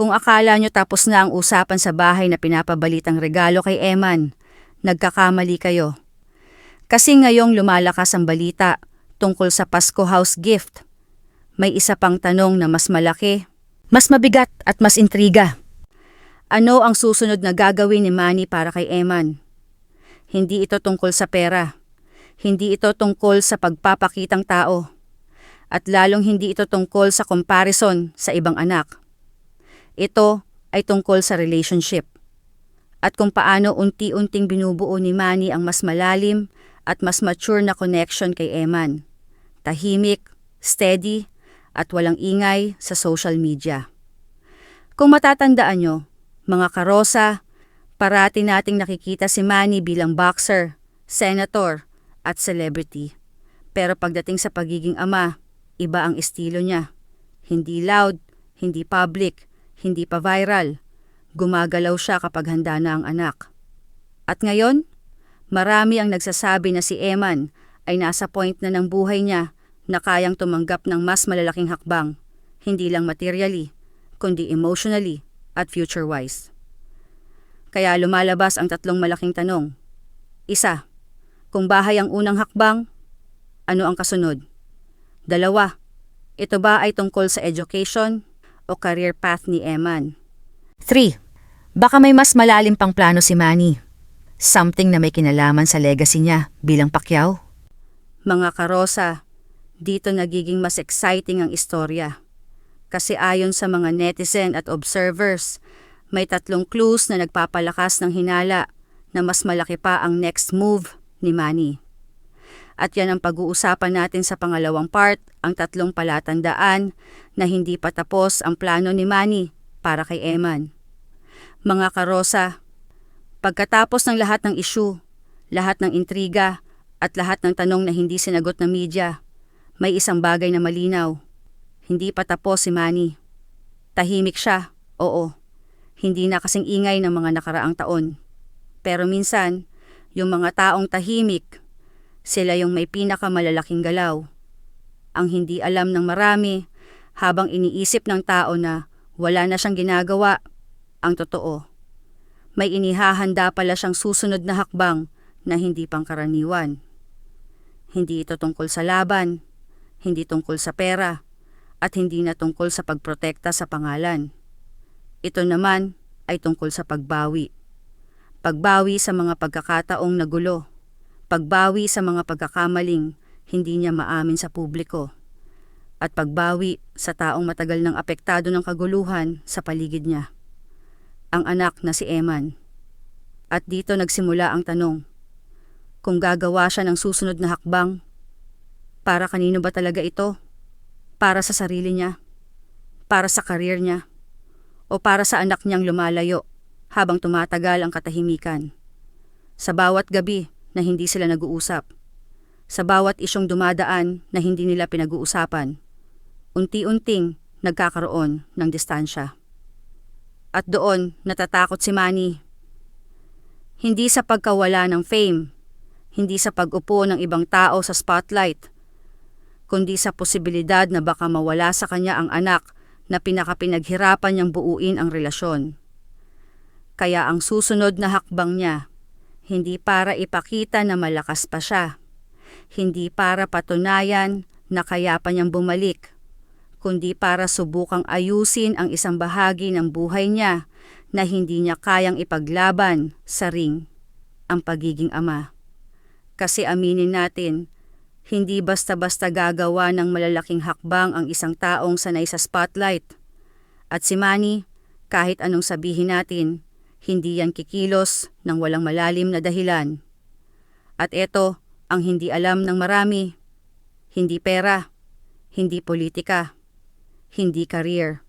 Kung akala nyo tapos na ang usapan sa bahay na pinapabalitang regalo kay Eman, nagkakamali kayo. Kasi ngayong lumalakas ang balita tungkol sa Pasko House Gift, may isa pang tanong na mas malaki, mas mabigat at mas intriga. Ano ang susunod na gagawin ni Manny para kay Eman? Hindi ito tungkol sa pera. Hindi ito tungkol sa pagpapakitang tao. At lalong hindi ito tungkol sa comparison sa ibang anak. Ito ay tungkol sa relationship. At kung paano unti-unting binubuo ni Manny ang mas malalim at mas mature na connection kay Eman. Tahimik, steady, at walang ingay sa social media. Kung matatandaan nyo, mga karosa, parati nating nakikita si Manny bilang boxer, senator, at celebrity. Pero pagdating sa pagiging ama, iba ang estilo niya. Hindi loud, hindi public, hindi pa viral. Gumagalaw siya kapag handa na ang anak. At ngayon, marami ang nagsasabi na si Eman ay nasa point na ng buhay niya na kayang tumanggap ng mas malalaking hakbang, hindi lang materially, kundi emotionally at future-wise. Kaya lumalabas ang tatlong malaking tanong. Isa, kung bahay ang unang hakbang, ano ang kasunod? Dalawa, ito ba ay tungkol sa education o career path ni Eman? 3. Baka may mas malalim pang plano si Manny. Something na may kinalaman sa legacy niya bilang Pacquiao. Mga karosa, dito nagiging mas exciting ang istorya. Kasi ayon sa mga netizen at observers, may tatlong clues na nagpapalakas ng hinala na mas malaki pa ang next move ni Manny. At yan ang pag-uusapan natin sa pangalawang part, ang tatlong palatandaan na hindi pa tapos ang plano ni Manny para kay Eman. Mga karosa, pagkatapos ng lahat ng issue, lahat ng intriga, at lahat ng tanong na hindi sinagot ng media, may isang bagay na malinaw. Hindi pa tapos si Manny. Tahimik siya, oo. Hindi na kasing ingay ng mga nakaraang taon. Pero minsan, yung mga taong tahimik, sila yung may pinakamalalaking galaw. Ang hindi alam ng marami habang iniisip ng tao na wala na siyang ginagawa, ang totoo. May inihahanda pala siyang susunod na hakbang na hindi pangkaraniwan. Hindi ito tungkol sa laban, hindi tungkol sa pera, at hindi na tungkol sa pagprotekta sa pangalan. Ito naman ay tungkol sa pagbawi. Pagbawi sa mga pagkakataong nagulo. Pagbawi sa mga pagkakamaling hindi niya maamin sa publiko. At pagbawi sa taong matagal nang apektado ng kaguluhan sa paligid niya. Ang anak na si Eman. At dito nagsimula ang tanong. Kung gagawa siya ng susunod na hakbang, para kanino ba talaga ito? Para sa sarili niya? Para sa karir niya? O para sa anak niyang lumalayo habang tumatagal ang katahimikan? Sa bawat gabi na hindi sila nag-uusap. Sa bawat isyong dumadaan na hindi nila pinag-uusapan. Unti-unting nagkakaroon ng distansya. At doon natatakot si Manny. Hindi sa pagkawala ng fame, hindi sa pag-upo ng ibang tao sa spotlight, kundi sa posibilidad na baka mawala sa kanya ang anak na pinakapinaghirapan niyang buuin ang relasyon. Kaya ang susunod na hakbang niya, hindi para ipakita na malakas pa siya, hindi para patunayan na kaya pa niyang bumalik, kundi para subukang ayusin ang isang bahagi ng buhay niya na hindi niya kayang ipaglaban sa ring, ang pagiging ama. Kasi aminin natin, hindi basta-basta gagawa ng malalaking hakbang ang isang taong sanay sa spotlight. At si Manny, kahit anong sabihin natin, hindi yan kikilos ng walang malalim na dahilan. At ito ang hindi alam ng marami. Hindi pera, hindi politika, hindi career.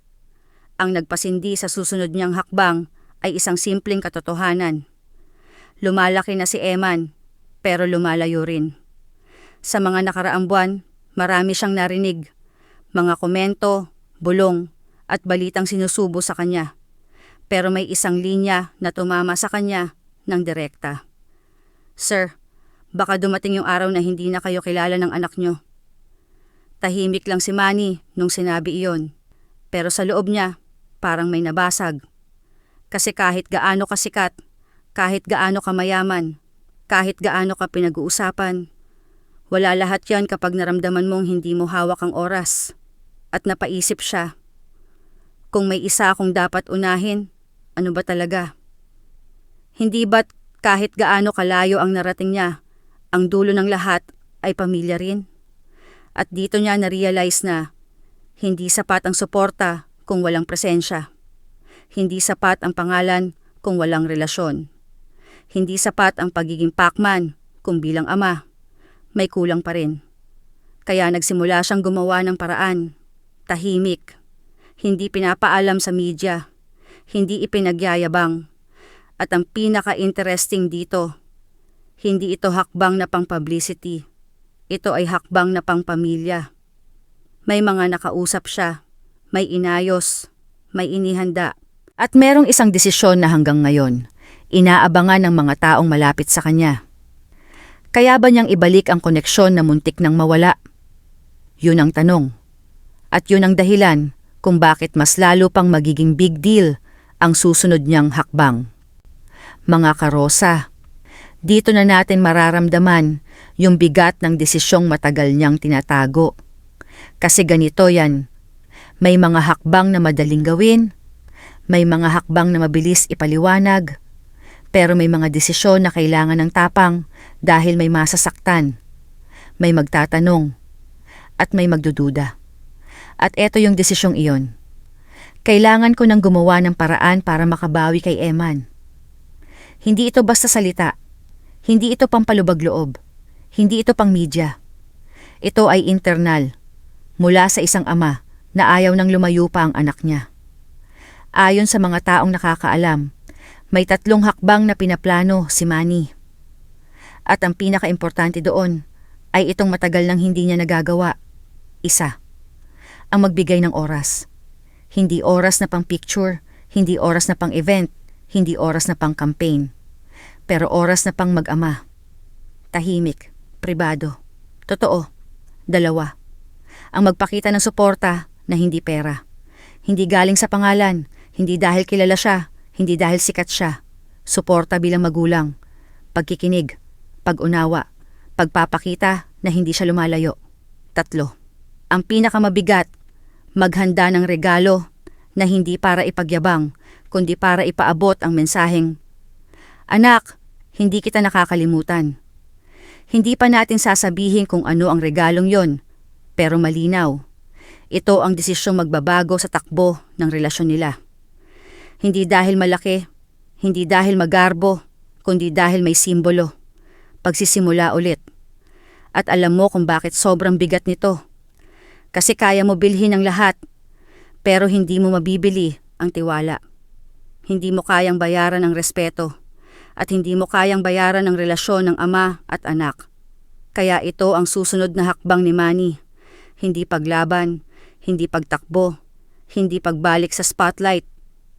Ang nagpasindi sa susunod niyang hakbang ay isang simpleng katotohanan. Lumalaki na si Eman, pero lumalayo rin. Sa mga nakaraang buwan, marami siyang narinig. Mga komento, bulong, at balitang sinusubo sa kanya. Pero may isang linya na tumama sa kanya ng direkta. Sir, baka dumating yung araw na hindi na kayo kilala ng anak nyo. Tahimik lang si Manny nung sinabi iyon. Pero sa loob niya, parang may nabasag. Kasi kahit gaano ka sikat, kahit gaano ka mayaman, kahit gaano ka pinag-uusapan, wala lahat yan kapag naramdaman mong hindi mo hawak ang oras. At napaisip siya, kung may isa akong dapat unahin, ano ba talaga? Hindi ba't kahit gaano kalayo ang narating niya, ang dulo ng lahat ay pamilya rin? At dito niya na-realize na hindi sapat ang suporta kung walang presensya. Hindi sapat ang pangalan kung walang relasyon. Hindi sapat ang pagiging pakman kung bilang ama. May kulang pa rin. Kaya nagsimula siyang gumawa ng paraan. Tahimik. Hindi pinapaalam sa media. Hindi ipinagyayabang. At ang pinaka-interesting dito, hindi ito hakbang na pang publicity. Ito ay hakbang na pang pamilya. May mga nakausap siya, may inayos, may inihanda. At merong isang desisyon na hanggang ngayon, inaabangan ng mga taong malapit sa kanya. Kaya ba niyang ibalik ang koneksyon na muntik nang mawala? Yun ang tanong. At yun ang dahilan kung bakit mas lalo pang magiging big deal ang susunod niyang hakbang. Mga karosa, dito na natin mararamdaman yung bigat ng desisyong matagal niyang tinatago. Kasi ganito yan, may mga hakbang na madaling gawin, may mga hakbang na mabilis ipaliwanag, pero may mga desisyon na kailangan ng tapang dahil may masasaktan, may magtatanong, at may magdududa. At eto yung desisyong iyon. Kailangan ko nang gumawa ng paraan para makabawi kay Eman. Hindi ito basta salita. Hindi ito pampalubag loob. Hindi ito pang media. Ito ay internal. Mula sa isang ama na ayaw nang lumayo pa ang anak niya. Ayon sa mga taong nakakaalam, may tatlong hakbang na pinaplano si Manny. At ang pinaka-importante doon ay itong matagal nang hindi niya nagagawa. Isa, ang magbigay ng oras. Hindi oras na pang picture, hindi oras na pang event, hindi oras na pang campaign. Pero oras na pang mag-ama. Tahimik, pribado. Totoo. Dalawa. Ang magpakita ng suporta na hindi pera. Hindi galing sa pangalan, hindi dahil kilala siya, hindi dahil sikat siya. Suporta bilang magulang. Pagkikinig, pag-unawa, pagpapakita na hindi siya lumalayo. Tatlo. Ang pinakamabigat, maghanda ng regalo na hindi para ipagyabang, kundi para ipaabot ang mensaheng, Anak, hindi kita nakakalimutan. Hindi pa natin sasabihin kung ano ang regalong yon, pero malinaw. Ito ang desisyong magbabago sa takbo ng relasyon nila. Hindi dahil malaki, hindi dahil magarbo, kundi dahil may simbolo. Pagsisimula ulit. At alam mo kung bakit sobrang bigat nito. Kasi kaya mo bilhin ang lahat, pero hindi mo mabibili ang tiwala. Hindi mo kayang bayaran ang respeto at hindi mo kayang bayaran ang relasyon ng ama at anak. Kaya ito ang susunod na hakbang ni Manny. Hindi paglaban, hindi pagtakbo, hindi pagbalik sa spotlight,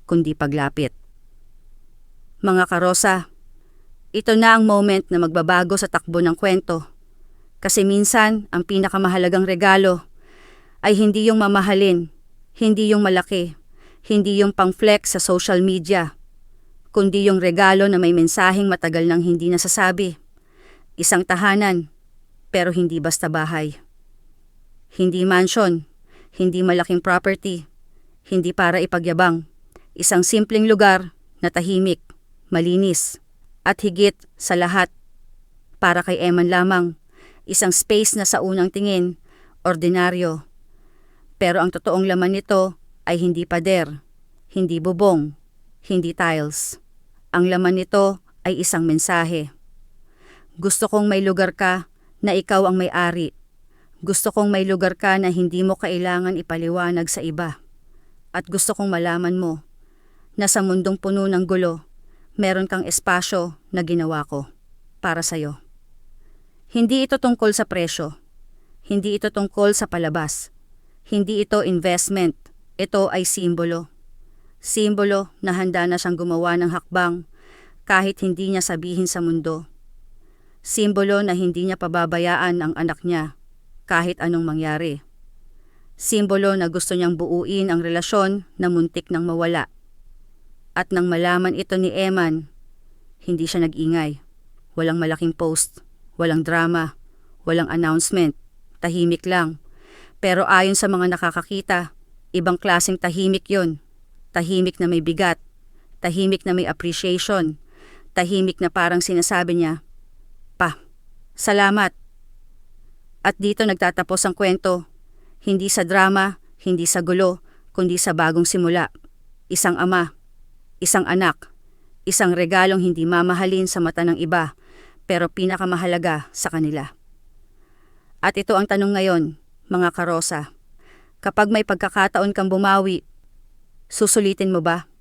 kundi paglapit. Mga karosa, ito na ang moment na magbabago sa takbo ng kwento. Kasi minsan, ang pinakamahalagang regalo ay hindi yung mamahalin, hindi yung malaki, hindi yung pang-flex sa social media, kundi yung regalo na may mensaheng matagal nang hindi nasasabi. Isang tahanan, pero hindi basta bahay. Hindi mansion, hindi malaking property, hindi para ipagyabang. Isang simpleng lugar na tahimik, malinis, at higit sa lahat, para kay Eman lamang, isang space na sa unang tingin, ordinaryo. Pero ang totoong laman nito ay hindi pader, hindi bubong, hindi tiles. Ang laman nito ay isang mensahe. Gusto kong may lugar ka na ikaw ang may-ari. Gusto kong may lugar ka na hindi mo kailangan ipaliwanag sa iba. At gusto kong malaman mo na sa mundong puno ng gulo, meron kang espasyo na ginawa ko para sa'yo. Hindi ito tungkol sa presyo. Hindi ito tungkol sa palabas. Hindi ito investment. Ito ay simbolo. Simbolo na handa na siyang gumawa ng hakbang kahit hindi niya sabihin sa mundo. Simbolo na hindi niya pababayaan ang anak niya kahit anong mangyari. Simbolo na gusto niyang buuin ang relasyon na muntik nang mawala. At nang malaman ito ni Eman, hindi siya nag-ingay. Walang malaking post, walang drama, walang announcement, tahimik lang. Pero ayon sa mga nakakakita, ibang klaseng tahimik yon. Tahimik na may bigat, tahimik na may appreciation, tahimik na parang sinasabi niya, Pa, salamat. At dito nagtatapos ang kwento, hindi sa drama, hindi sa gulo, kundi sa bagong simula. Isang ama, isang anak, isang regalong hindi mamahalin sa mata ng iba, pero pinakamahalaga sa kanila. At ito ang tanong ngayon, mga karosa. Kapag may pagkakataon kang bumawi, susulitin mo ba?